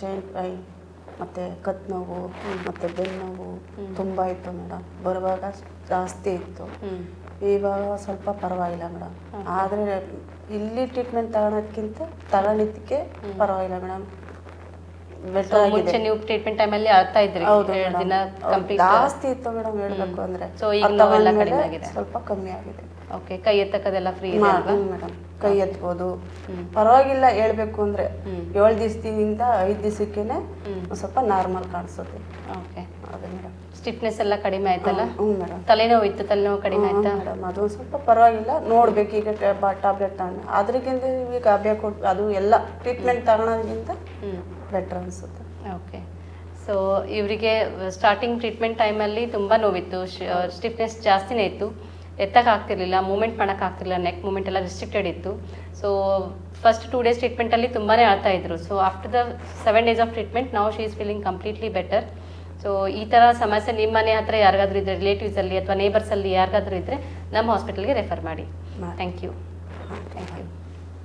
Joint pine ಮತ್ತು ಕತ್ ನೋವು ಮತ್ತು ಬೆನ್ನು ನೋವು ತುಂಬ ಇತ್ತು ಮೇಡಮ್. ಬರುವಾಗ ಜಾಸ್ತಿ ಇತ್ತು. ಇವಾಗ ಸ್ವಲ್ಪ ಪರವಾಗಿಲ್ಲ ಮೇಡಮ್. ಆದರೆ ಇಲ್ಲಿ ಟ್ರೀಟ್ಮೆಂಟ್ ತಗೊಳೋದ್ಕಿಂತ ತಗೊಂಡಿದ್ದಕ್ಕೆ ಪರವಾಗಿಲ್ಲ ಮೇಡಮ್. ಮುಂಚೆ ನೀವು ಟ್ರೀಟ್ಮೆಂಟ್ ಟೈಮಲ್ಲಿ ಅಳ್ತಾ ಇದ್ರಿ ಹೌದು ಎರಡು ದಿನ ಕಂಪ್ಲೀಟ್ ಜಾಸ್ತಿ ಇತ್ತು ಮೇಡಮ್ ಹೇಳಬೇಕು ಅಂದ್ರೆ. ಸೊ ಈಗ ನೋವೆಲ್ಲ ಕಡಿಮೆ ಆಗಿದೆ. ಸ್ವಲ್ಪ ಕಮ್ಮಿ ಆಗಿದೆ. ಓಕೆ ಕೈ ಎತ್ತಕ್ಕದೆಲ್ಲ ಫ್ರೀ ಇದೆ ಅಲ್ವಾ? ಮೇಡಮ್ ಕೈ ಎತ್ಬೋದು. ಪರವಾಗಿಲ್ಲ ಹೇಳ್ಬೇಕು ಅಂದ್ರೆ. ಏಳು ದಿವಸದಿಂದ ಐದು ದಿವಸಕ್ಕೇನೆ ಸ್ವಲ್ಪ ನಾರ್ಮಲ್ ಕಾಣಿಸುತ್ತೆ. ಓಕೆ ಅದೇ ಮೇಡಮ್ ಸ್ಟಿಫ್ನೆಸ್ ಎಲ್ಲ ಕಡಿಮೆ ಆಯ್ತಲ್ಲ? ಹ್ಞೂ ಮೇಡಮ್ ತಲೆನೋವು ಇತ್ತು ತಲೆನೋವು ಕಡಿಮೆ ಆಯ್ತಾ? ಮೇಡಮ್ ಅದು ಸ್ವಲ್ಪ ಪರವಾಗಿಲ್ಲ. ನೋಡ್ಬೇಕು ಈಗ ಟ್ಯಾಬ್ಲೆಟ್ ತಗೊಂಡು ಅದಕ್ಕಿಂತ ಈಗ ಅಭ್ಯ ಕೊಟ್ಟು ಅದು ಎಲ್ಲ ಟ್ರೀಟ್ಮೆಂಟ್ ತಗೊಳೋದ್ರಿಂದ ಬೆಟರ್ ಅನಿಸುತ್ತೆ. ಓಕೆ ಸೊ ಇವರಿಗೆ ಸ್ಟಾರ್ಟಿಂಗ್ ಟ್ರೀಟ್ಮೆಂಟ್ ಟೈಮಲ್ಲಿ ತುಂಬ ನೋವಿತ್ತು. ಸ್ಟಿಫ್ನೆಸ್ ಜಾಸ್ತಿನೇ ಇತ್ತು. ಎತ್ತಕ್ಕಾಗ್ತಿರ್ಲಿಲ್ಲ ಮೂಮೆಂಟ್ ಮಾಡೋಕ್ಕಾಗ್ತಿರ್ಲಿಲ್ಲ ನೆಕ್ ಮೂಮೆಂಟ್ ಎಲ್ಲ ರಿಸ್ಟ್ರಿಕ್ಟೆಡ್ ಇತ್ತು. ಸೊ ಫಸ್ಟ್ ಟೂ ಡೇಸ್ ಟ್ರೀಟ್ಮೆಂಟಲ್ಲಿ ತುಂಬಾ ಅಳ್ತಾ ಇದ್ರು. So after the seven days of treatment ನಾವು she is feeling completely better so ಈ ಥರ ಸಮಸ್ಯೆ ನಿಮ್ಮ ಮನೆ ಹತ್ರ ಯಾರಿಗಾದ್ರೂ ಇದ್ದರೆ ರಿಲೇಟಿವ್ಸಲ್ಲಿ ಅಥವಾ ನೇಬರ್ಸಲ್ಲಿ ಯಾರಿಗಾದ್ರೂ ಇದ್ದರೆ ನಮ್ಮ ಹಾಸ್ಪಿಟಲ್ಗೆ ರೆಫರ್ ಮಾಡಿ. ಮಾಡಿ. Thank you thank you